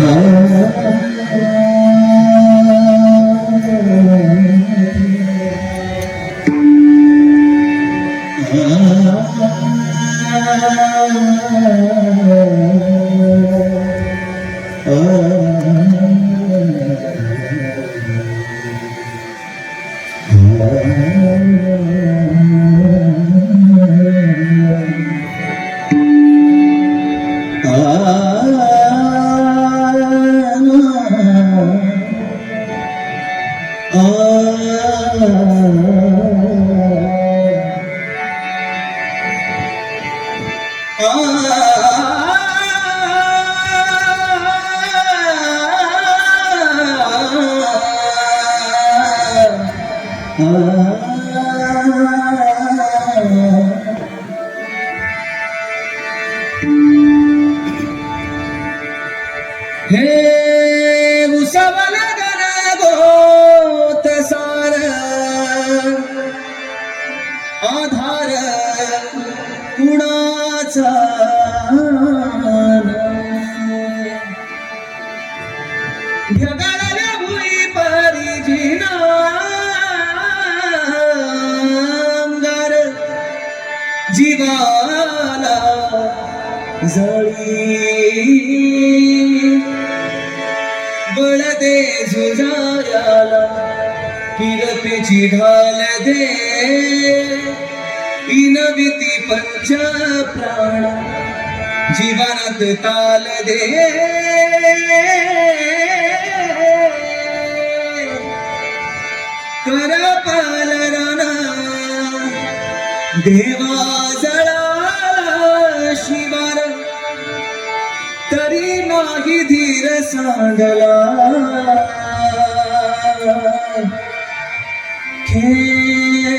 Oh, हे उसावल गण गोत सार। आधार कुणाचा ढगाळल्या भुई परिजिना अंगार जीवाला जळी। बळ दे झुजाऱ्याला किरपेची ढाल दे. इनविती पंच प्राण जीवनात ताल दे. कर पालना देवा धीर सांगला खेळ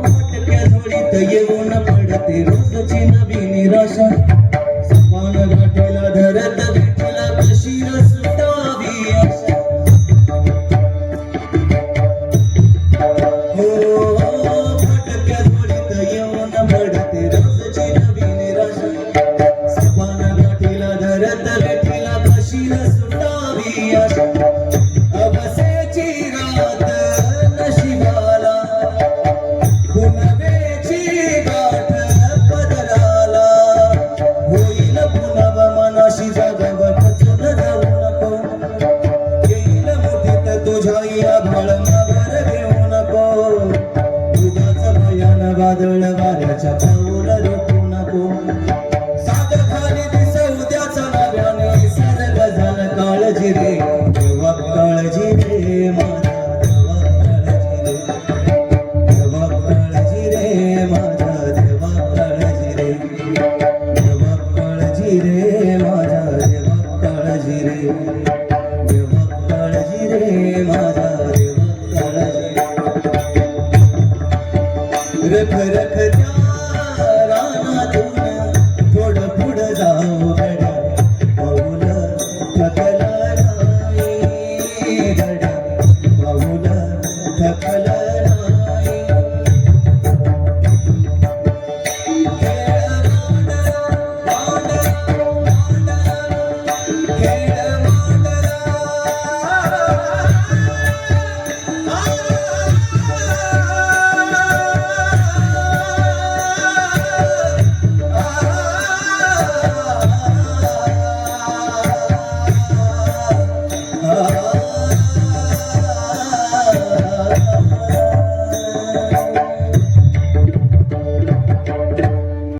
भटक्या झोळीत येऊन पडते रोजची नवी निराशा 到了